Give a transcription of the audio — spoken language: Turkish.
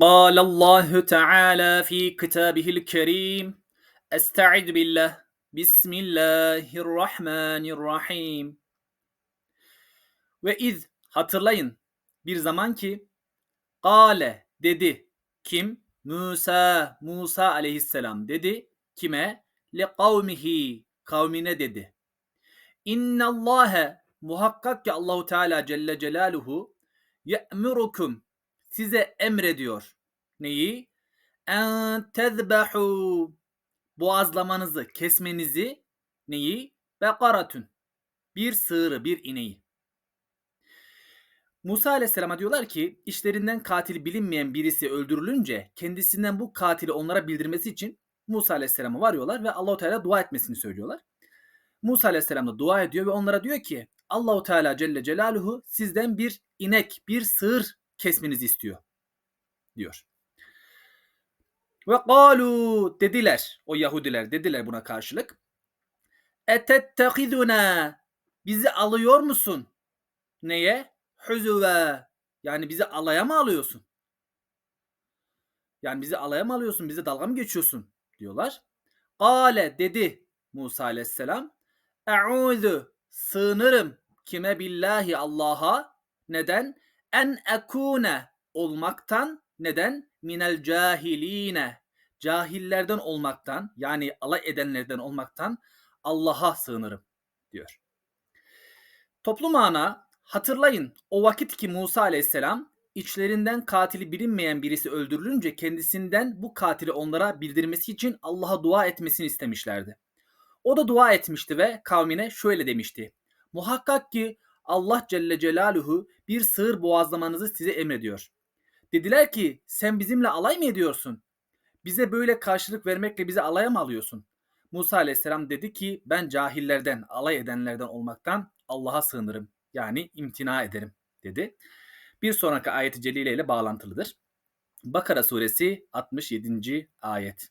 قال الله تعالى في كتابه الكريم استعذ بالله بسم الله الرحمن الرحيم Ve iz hatırlayın bir zaman ki Kale dedi kim? Musa Musa aleyhisselam dedi kime? Li kavmihi kavmine dedi. İnnallâhe muhakkak ki Allahu Teala Celle Celaluhu ye'murukum size emrediyor. Neyi? En tezbehu boğazlamanızı, kesmenizi neyi? Bekaratun. Bir sığırı, bir ineği. Musa Aleyhisselam'a diyorlar ki işlerinden katil bilinmeyen birisi öldürülünce kendisinden bu katili onlara bildirmesi için Musa Aleyhisselam'a varıyorlar ve Allahu Teala dua etmesini söylüyorlar. Musa Aleyhisselam da dua ediyor ve onlara diyor ki Allahu Teala Celle Celaluhu sizden bir inek, bir sığır kesmenizi istiyor diyor. Ve kalu dediler o Yahudiler dediler buna karşılık. Etettekiduna bizi alıyor musun? Neye? Huzuve yani bizi alaya mı alıyorsun? Yani bizi alaya mı alıyorsun? Bize dalga mı geçiyorsun? diyorlar. Kale dedi Musa aleyhisselam. Eûzu sığınırım kime billahi Allah'a. Neden? En ekune olmaktan. Neden? Minel cahiline. Cahillerden olmaktan yani alay edenlerden olmaktan Allah'a sığınırım diyor. Toplu mana hatırlayın o vakit ki Musa aleyhisselam içlerinden katili bilinmeyen birisi öldürülünce kendisinden bu katili onlara bildirmesi için Allah'a dua etmesini istemişlerdi. O da dua etmişti ve kavmine şöyle demişti. Muhakkak ki Allah Celle Celaluhu bir sığır boğazlamanızı size emrediyor. Dediler ki sen bizimle alay mı ediyorsun? Bize böyle karşılık vermekle bizi alaya mı alıyorsun? Musa aleyhisselam dedi ki ben cahillerden, alay edenlerden olmaktan Allah'a sığınırım. Yani imtina ederim dedi. Bir sonraki ayeti celile ile bağlantılıdır. Bakara suresi 67. ayet.